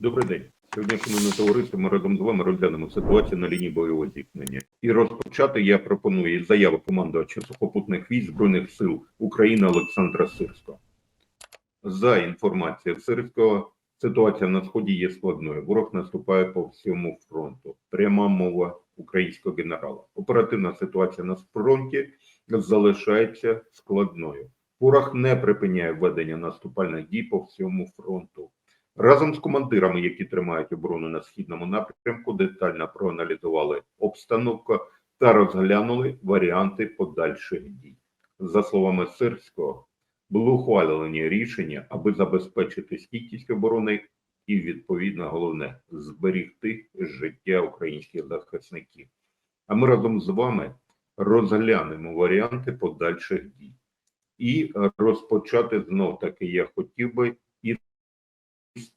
Добрий день. Сьогодні, шановне товариство, ми разом з вами розглянемо ситуацію на лінії бойового зіткнення. І розпочати я пропоную із заяви командувача сухопутних військ Збройних сил України Олександра Сирського. За інформацією Сирського, ситуація на сході є складною. Ворог наступає по всьому фронту. Пряма мова українського генерала. Оперативна ситуація на фронті залишається складною. Ворог не припиняє ведення наступальних дій по всьому фронту. Разом з командирами, які тримають оборону на східному напрямку, детально проаналізували обстановку та розглянули варіанти подальших дій. За словами Сирського, були ухвалені рішення, аби забезпечити стійкість оборони і, відповідно, головне зберігти життя українських захисників. А ми разом з вами розглянемо варіанти подальших дій. І розпочати знов таки я хотів би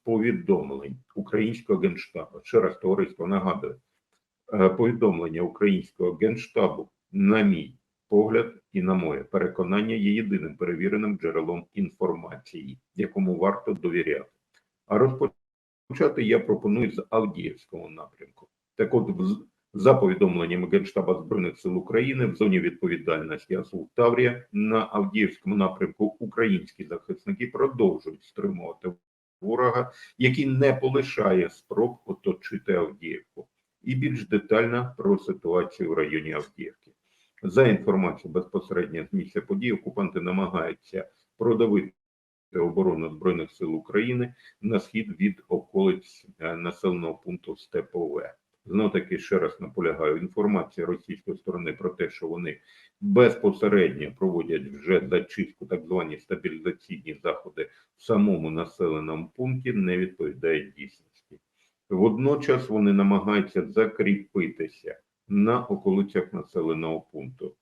повідомлень українського генштабу. Ще раз товариство нагадую, е, повідомлення українського генштабу, на мій погляд і на моє переконання, є єдиним перевіреним джерелом інформації, якому варто довіряти. А розпочати я пропоную з Авдіївського напрямку. Так от, за повідомленнями Генштаба Збройних сил України в зоні відповідальності Азов Таврія на Авдіївському напрямку українські захисники продовжують стримувати ворога, який не полишає спроб оточити Авдіївку. І більш детально про ситуацію в районі Авдіївки. За інформацією безпосередньо з місця подій, окупанти намагаються продавити оборону Збройних сил України на схід від околиць е, населеного пункту Степове. Знов таки ще раз наполягаю, інформація російської сторони про те, що вони безпосередньо проводять вже зачистку, так звані стабілізаційні заходи в самому населеному пункті, не відповідає дійсності. Водночас вони намагаються закріпитися на околицях населеного пункту.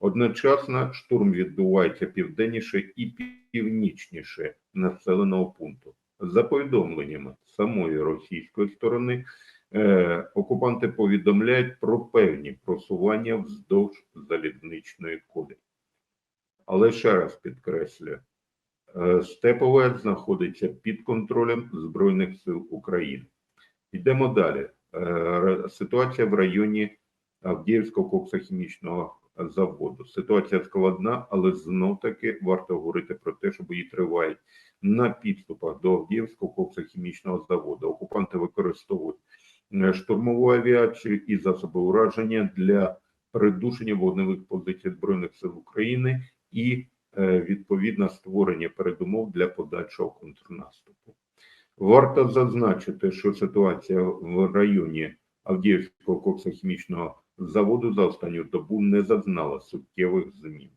Одночасно штурм відбувається південніше і північніше населеного пункту. За повідомленнями самої російської сторони, е, окупанти повідомляють про певні просування вздовж залізничної колії. Але ще раз підкреслюю, е, Степове знаходиться під контролем Збройних сил України. Йдемо далі. Е, Ситуація в районі Авдіївського коксохімічного заводу. Ситуація складна, але знов таки варто говорити про те, що бої тривають на підступах до Авдіївського коксохімічного заводу. Окупанти використовують штурмову авіацію і засоби ураження для придушення вогневих позицій Збройних сил України і е, відповідно створення передумов для подальшого контрнаступу. Варто зазначити, що ситуація в районі Авдіївського коксохімічного заводу за останню добу не зазнала суттєвих змін.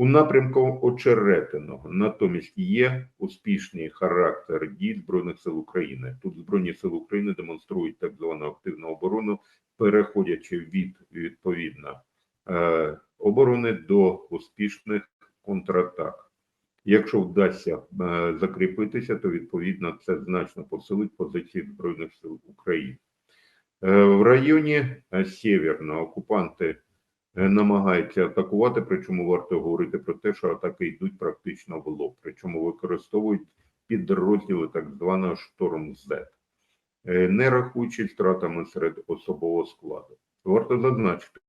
У напрямку Очеретиного натомість є успішний характер дій Збройних сил України. Тут Збройні сили України демонструють так звану активну оборону, переходячи від відповідно е, оборони до успішних контратак. Якщо вдасться е, закріпитися, то відповідно це значно посилить позиції Збройних сил України. Е, В районі Сєвєрного окупанти е, намагаються атакувати, причому варто говорити про те, що атаки йдуть практично в лоб, причому використовують підрозділи так званого шторм Z, е, не рахуючи втратами серед особового складу. Варто зазначити,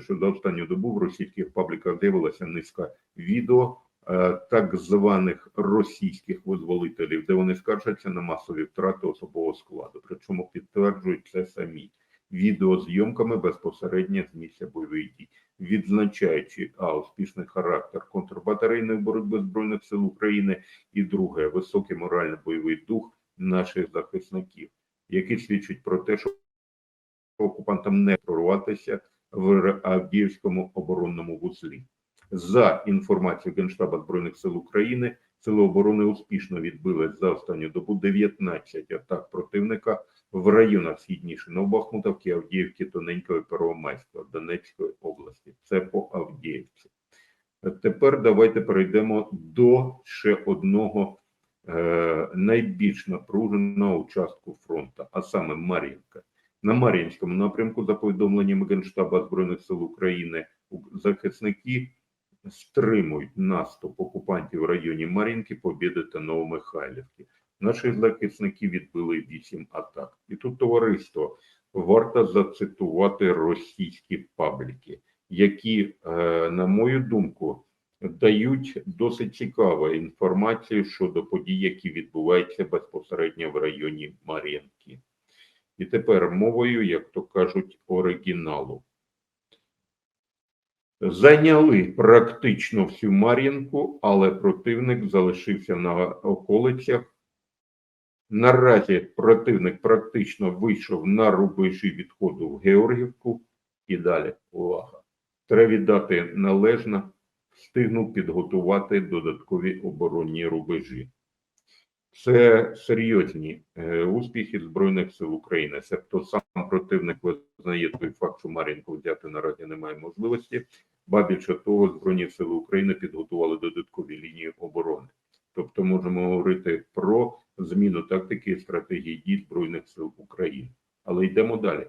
що за останню добу в російських пабліках з'явилася низка відео е, так званих російських визволителів, де вони скаржаться на масові втрати особового складу. Причому підтверджують це самі відеозйомками безпосередньо з місця бойових дій, відзначаючи а успішний характер контрбатарейної боротьби збройних сил України, і друге високий морально-бойовий дух наших захисників, який свідчить про те, що окупантам не прорватися в Авдіївському оборонному вузлі. За інформацією Генштаба Збройних сил України, сили оборони успішно відбили за останню добу 19 атак противника в районах східніше Новобахмутовки, Авдіївки, Тоненької, Первомайського, Донецької області. Це по Авдіївці. Тепер давайте перейдемо до ще одного е, найбільш напруженого участку фронту, а саме Мар'їнка. На Мар'їнському напрямку, за повідомленнями Генштаба Збройних сил України, захисники стримують наступ окупантів в районі Мар'їнки, Побєди та Новомихайлівки. Наші захисники відбили вісім атак. І тут товариство варто зацитувати російські пабліки, які, е, на мою думку, дають досить цікаву інформацію щодо подій, які відбуваються безпосередньо в районі Мар'їнки. І тепер мовою, як то кажуть, оригіналу. Зайняли практично всю Мар'їнку, але противник залишився на околицях. Наразі противник практично вийшов на рубежі відходу в Георгівку. І далі увага. Треба віддати належно, встигнув підготувати додаткові оборонні рубежі. Це серйозні е, успіхи Збройних сил України. Себто сам противник визнає той факт, що Мар'їнку взяти наразі немає можливості. Ба більше того, Збройні сили України підготували додаткові лінії оборони. Тобто можемо говорити про зміну тактики і стратегії дій Збройних сил України. Але йдемо далі.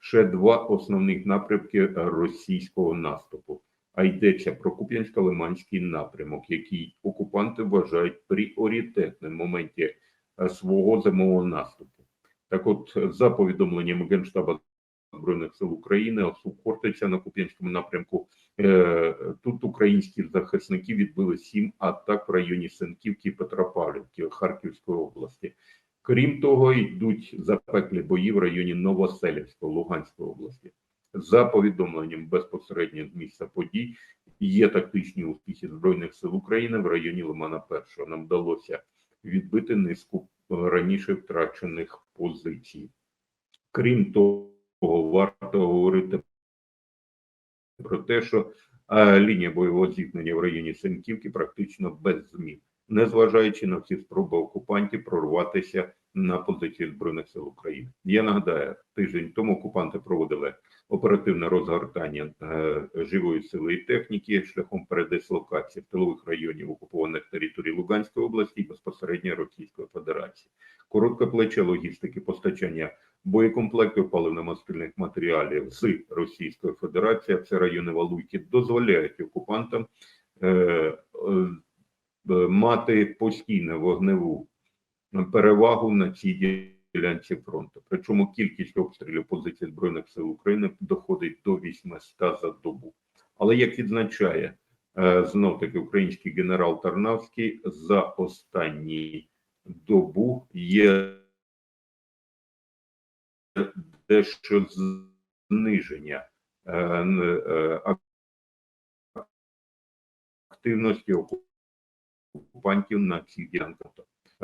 Ще два основних напрямки російського наступу. А йдеться про Куп'янсько-Лиманський напрямок, який окупанти вважають пріоритетним в моменті е, свого зимового наступу. Так, от, за повідомленням Генштаба Збройних сил України, ОСУ Хортиця на Куп'янському напрямку, тут українські захисники відбили сім атак в районі Сенківки і Петропавлівки Харківської області. Крім того, йдуть запеклі бої в районі Новоселівського Луганської області. За повідомленням безпосередньо з місця подій, є тактичні успіхи Збройних сил України в районі Лимана Першого. Нам вдалося відбити низку е, раніше втрачених позицій. Крім того, варто говорити про те, що е, лінія бойового зіткнення в районі Сенківки практично без змін, незважаючи на всі спроби окупантів прорватися на позиції Збройних сил України. Я нагадаю, тиждень тому окупанти проводили оперативне розгортання е, живої сили і техніки шляхом передислокації в тилових районів окупованих територій Луганської області і безпосередньо Російської Федерації. Коротке плече логістики постачання боєкомплектів паливно-мастильних матеріалів з Російської Федерації, це райони Валуйки, дозволяють окупантам е, е, мати постійну вогневу перевагу на цій ділянці фронту. Причому кількість обстрілів позицій Збройних сил України доходить до 800 за добу. Але як відзначає е, знов таки український генерал Тарнавський, за останні добу є дещо зниження е, е, активності окупантів на цих ділянках.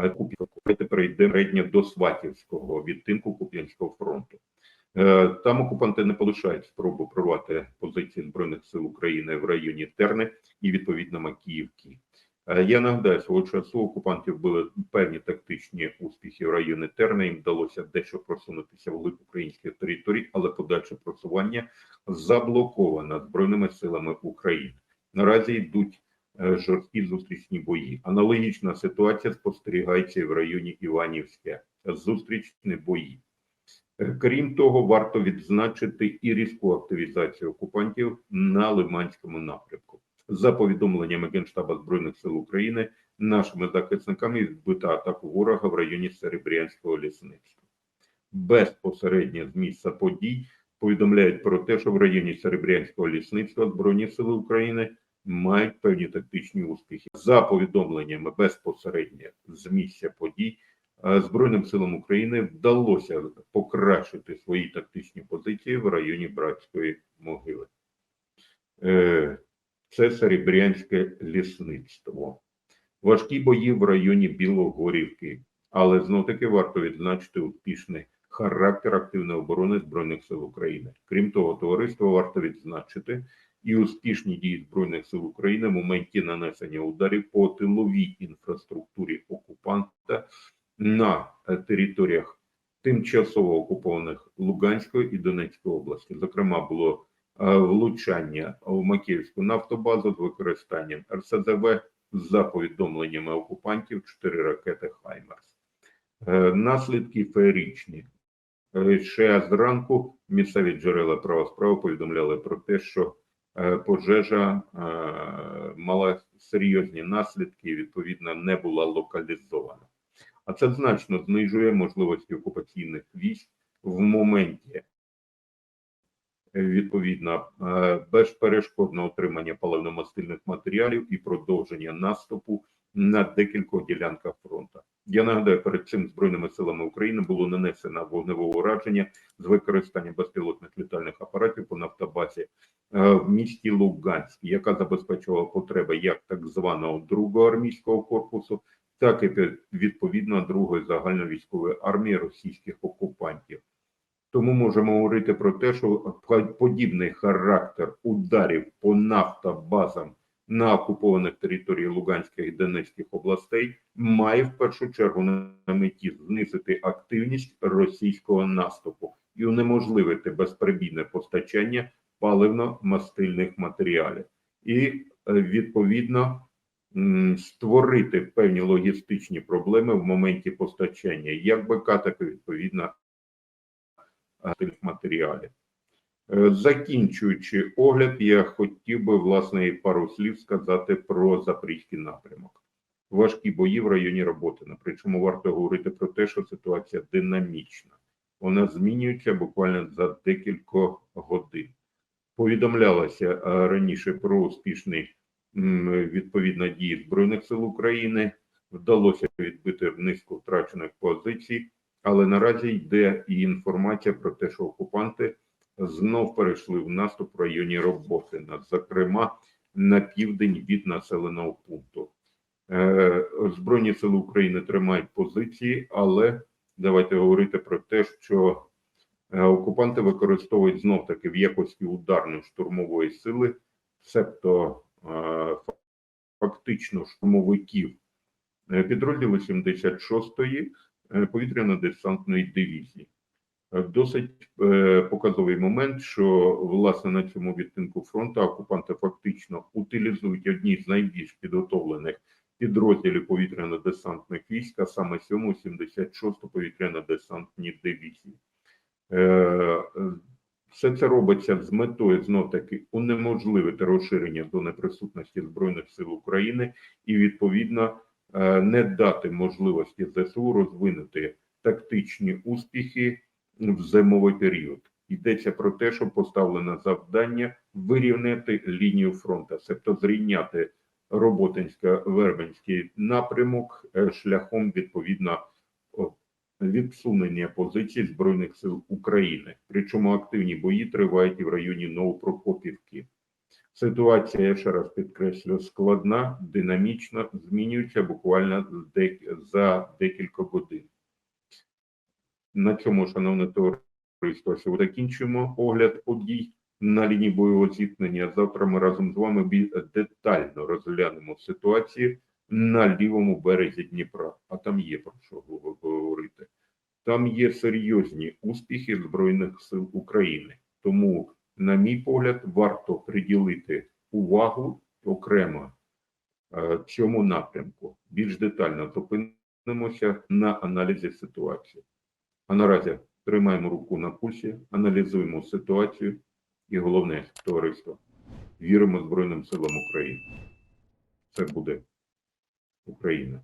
Давайте перейдемо редня до Сватівського відтинку Куп'янського фронту. Е, Там окупанти не полишають спробу прорвати позиції Збройних сил України в районі Терни і відповідно Макіївки. Е, Я нагадаю, свого часу окупантів були певні тактичні успіхи в районі Терни. Їм вдалося дещо просунутися в глиб українських територій, але подальше просування заблоковано збройними силами України. Наразі йдуть жорсткі зустрічні бої. Аналогічна ситуація спостерігається і в районі Іванівське. Зустрічні бої. Е, Крім того, варто відзначити і різку активізацію окупантів на Лиманському напрямку. За повідомленнями Генштаба Збройних сил України, нашими захисниками відбита атаку ворога в районі Серебрянського лісництва. Безпосередньо з місця подій повідомляють про те, що в районі Серебрянського лісництва Збройні сили України мають певні тактичні успіхи. За повідомленнями безпосередньо з місця подій, е, Збройним силам України вдалося покращити свої тактичні позиції в районі Братської могили. Е, Це Серебрянське лісництво. Важкі бої в районі Білогорівки, але знов таки варто відзначити успішний характер активної оборони Збройних сил України. Крім того, товариство варто відзначити і успішні дії Збройних сил України в моменті нанесення ударів по тиловій інфраструктурі окупанта на е, територіях тимчасово окупованих Луганської і Донецької області. Зокрема, було е, влучання в Макіївську нафтобазу з використанням РСЗВ за повідомленнями окупантів 4 ракети Хаймерс. Е, Наслідки феєричні. Е, Ще зранку місцеві джерела права справи повідомляли про те, що пожежа е, мала серйозні наслідки і відповідно не була локалізована. А це значно знижує можливості окупаційних військ в моменті е, відповідно е, безперешкодного отримання паливно-мастильних матеріалів і продовження наступу на декількох ділянках фронту. Я нагадаю, перед цим збройними силами України було нанесено вогневе ураження з використанням безпілотних літальних апаратів по нафтобазі е, в місті Луганськ, яка забезпечувала потреби як так званого другого армійського корпусу, так і відповідно другої загальновійськової армії російських окупантів. Тому можемо говорити про те, що по- подібний характер ударів по нафтобазам на окупованих територіях Луганських і Донецьких областей має в першу чергу на меті знизити активність російського наступу і унеможливити безперебійне постачання паливно-мастильних матеріалів, і е, відповідно створити певні логістичні проблеми в моменті постачання як БК, так і відповідно е, матеріалів. Е, Закінчуючи огляд, я хотів би власне пару слів сказати про запорізький напрямок. Важкі бої в районі Роботина. Причому варто говорити про те, що ситуація динамічна. Вона змінюється буквально за декілька годин. Повідомлялося е, раніше про успішний м, відповідно дії Збройних сил України. Вдалося відбити низку втрачених позицій, але наразі йде і інформація про те, що окупанти знов перейшли в наступ в районі Роботина, зокрема на південь від населеного пункту. Е, Збройні сили України тримають позиції, але давайте говорити про те, що е, окупанти використовують знов таки в якості ударної штурмової сили, себто е, фактично штурмовиків підрозділу 76-ї е, повітряно-десантної дивізії. Е, Досить е, показовий момент, що власне на цьому відтинку фронту окупанти фактично утилізують одні з найбільш підготовлених підрозділів повітряно-десантних військ, а саме 7 76 повітряно-десантні дивізії. Е, Все це робиться з метою знов таки унеможливити розширення до неприсутності Збройних сил України і відповідно не дати можливості ЗСУ розвинути тактичні успіхи в зимовий період. Йдеться про те, що поставлено завдання вирівняти лінію фронту, тобто зрівняти Роботинсько-Вербенський напрямок е, шляхом відповідно відсунення позицій Збройних сил України. Причому активні бої тривають і в районі Новопрокопівки. Ситуація, я ще раз підкреслю, складна, динамічна, змінюється буквально за декілька годин. На цьому, шановне товариство, закінчуємо огляд подій на лінії бойового зіткнення. Завтра ми разом з вами детально розглянемо ситуацію на лівому березі Дніпра. А там є про що говорити. Там є серйозні успіхи Збройних сил України. Тому, на мій погляд, варто приділити увагу окремо е, цьому напрямку. Більш детально зупинимося на аналізі ситуації. А наразі тримаємо руку на пульсі, аналізуємо ситуацію і головне товариство. Віримо Збройним силам України. Це буде Україна.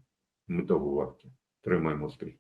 Ми того варті. Тримаємо стрій.